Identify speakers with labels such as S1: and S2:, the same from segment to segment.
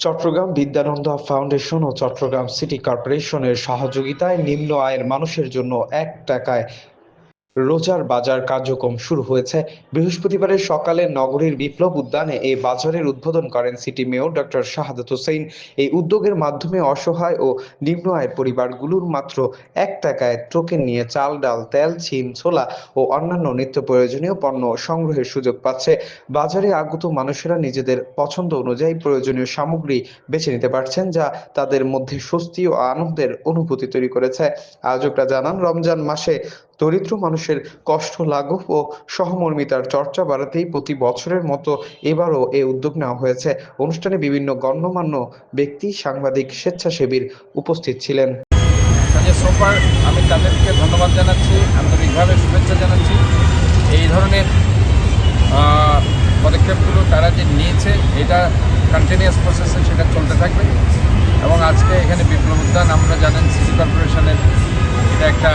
S1: Chittagong Bidyanondo foundation ও Chattogram city কর্পোরেশনের সহযোগিতায় নিম্ন আয়ের মানুষের জন্য এক টাকায় রোজার বাজার কার্যক্রম শুরু হয়েছে। বৃহস্পতিবারের সকালে নগরীর বিপ্লব উদ্যানে এই বাজারের উদ্বোধন করেন city mayor doctor Shahadat Hossain. এই উদ্যোগের মাধ্যমে অসহায় ও নিম্ন আয়ের পরিবারগুলোর মাত্র এক টাকায় টোকেন নিয়ে চাল, ডাল, তেল, ছিন, ছোলা ও অন্যান্য নিত্য প্রয়োজনীয় পণ্য সংগ্রহের সুযোগ পাচ্ছে। বাজারে আগত মানুষেরা নিজেদের পছন্দ অনুযায়ী প্রয়োজনীয় সামগ্রী বেছে নিতে পারছেন, যা তাদের মধ্যে স্বস্তি ও আনন্দের অনুভূতি তৈরি করেছে। আয়োজকরা জানান, রমজান মাসে দরিদ্র মানুষের কষ্ট লাঘব ও সহমর্মিতার চর্চা বাড়াতেই প্রতি বছরের মতো এবারও এ উদ্যোগ নেওয়া হয়েছে। অনুষ্ঠানে বিভিন্ন গণ্যমান্য ব্যক্তি, সাংবাদিক, স্বেচ্ছাসেবীর উপস্থিত ছিলেন।
S2: সোফার আমি তাদেরকে ধন্যবাদ জানাচ্ছি, আন্তরিকভাবে শুভেচ্ছা জানাচ্ছি। এই ধরনের পদক্ষেপগুলো তারা যে নিয়েছে, এটা কন্টিনিউয়াস প্রসেসে সেটা চলতে থাকবে। এবং আজকে এখানে বিপ্লব উদ্যান, আমরা জানেন সিটি কর্পোরেশনের, এটা একটা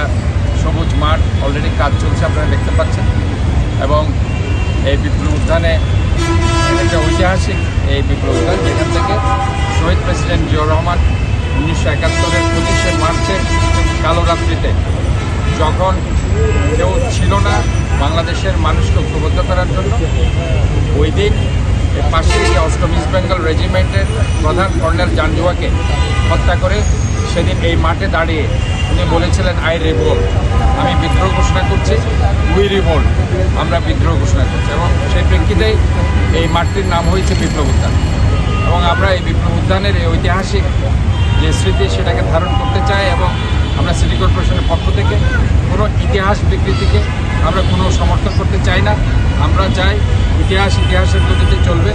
S2: সবুজ মাঠ অলরেডি কাজ চলছে, আপনারা দেখতে পাচ্ছেন। এবং এই বিপ্লব উদ্যানে একটা ঐতিহাসিক এই বিপ্লব উদ্যান, যেখান থেকে শহীদ প্রেসিডেন্ট জিয়াউর রহমান উনিশশো একাত্তরের পঁচিশে মার্চে কালো রাত্রিতে যখন কেউ ছিল না বাংলাদেশের মানুষকে ঐক্যবদ্ধ করার জন্য, ওই দিন পাশে অষ্টম ইস্ট বেঙ্গল রেজিমেন্টের প্রধান কর্নেল জাঞ্জুয়াকে হত্যা করে সেদিন এই মাঠে দাঁড়িয়ে উনি বলেছিলেন, আই রিভোল্ট আমি বিদ্রোহ ঘোষণা করছি, উই রিভোল্ট আমরা বিদ্রোহ ঘোষণা করছি। এবং সেই প্রেক্ষিতেই এই মাঠটির নাম হয়েছে বিপ্লব উদ্যান। এবং আমরা এই বিপ্লব উদ্যানের এই ঐতিহাসিক যে স্মৃতি, সেটাকে ধারণ করতে আমরা সিটি কর্পোরেশনের পক্ষ থেকে কোনো ইতিহাস বিকৃতিকে আমরা কোনো সমর্থন করতে চাই না। আমরা চাই ইতিহাস, ইতিহাসের গতিতে চলবে।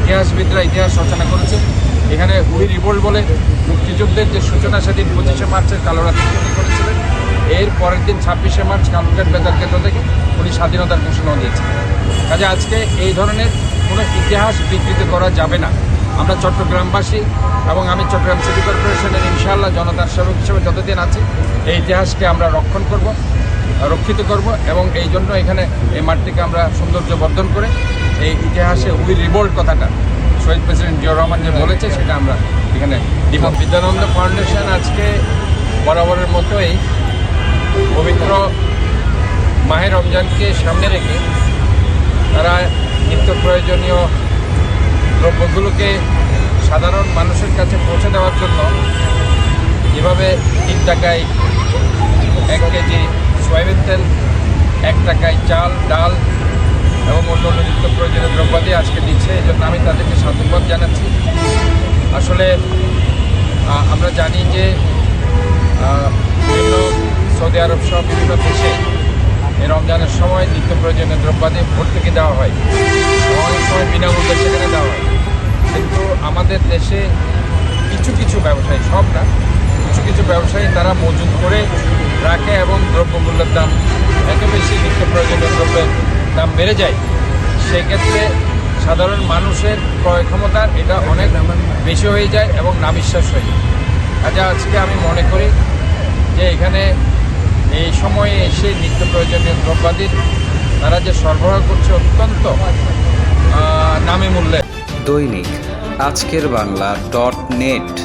S2: ইতিহাসবিদরা ইতিহাস রচনা করেছে। এখানে উই রিভোল্ট বলে মুক্তিযুদ্ধের যে সূচনা সেদিন পঁচিশে মার্চের কালোরাত্রি উনি করেছিলেন। এর পরের দিন ছাব্বিশে মার্চ কালুঘাট বেতার কেন্দ্র থেকে উনি স্বাধীনতার ঘোষণা দিয়েছেন কাজে আজকে এই ধরনের কোনো ইতিহাস বিকৃত করা যাবে না। আমরা চট্টগ্রামবাসী এবং আমি চট্টগ্রাম সিটি কর্পোরেশনের ইনশাআল্লাহ জনতার সেবক হিসেবে যতদিন আছি, এই ইতিহাসকে আমরা রক্ষণ করব, রক্ষিত করব এবং এই জন্য এখানে এই মাঠটিকে আমরা সৌন্দর্য বর্ধন করে এই ইতিহাসে উই রিভোল্ট কথাটা শহীদ প্রেসিডেন্ট জিয়াউর রহমান যে বলেছে, সেটা আমরা এখানে দিব। বিদ্যানন্দ ফাউন্ডেশন আজকে বরাবরের মতোই পবিত্র মাহে রমজানকে সামনে রেখে তারা নিত্য প্রয়োজনীয় দ্রব্যগুলোকে সাধারণ মানুষের কাছে পৌঁছে দেওয়ার জন্য যেভাবে তিন টাকায় এক কেজি সয়াবিন তেল, এক টাকায় চাল, ডাল এবং অন্য নিত্য প্রয়োজনীয় দ্রব্যাদি আজকে দিচ্ছে। এই জন্য আমি তাদেরকে সাধুবাদ জানাচ্ছি। আসলে আমরা জানি যে বিভিন্ন সৌদি আরব সহ বিভিন্ন দেশে এই রমজানের সময় নিত্য প্রয়োজনীয় দ্রব্যাদি ভর্তুকি দেওয়া হয়। অনেক সময় বিনামূল্যে আমাদের দেশে কিছু কিছু ব্যবসায়ী সব না কিছু কিছু ব্যবসায়ী তারা মজুত করে রাখে এবং দ্রব্যমূল্যের দাম এত বেশি নিত্য প্রয়োজনীয় দ্রব্যের দাম বেড়ে যায়, সেক্ষেত্রে সাধারণ মানুষের ক্রয় ক্ষমতার এটা অনেক বেশি হয়ে যায় এবং নাবিশ্বাস হয়ে যায়। কাজে আজকে আমি মনে করি যে এখানে এই সময়ে এসে নিত্য প্রয়োজনীয় দ্রব্যাদির তারা যে সরবরাহ করছে অত্যন্ত নামী মূল্যে
S3: দৈনিক আজকের বাংলা ডট নেট।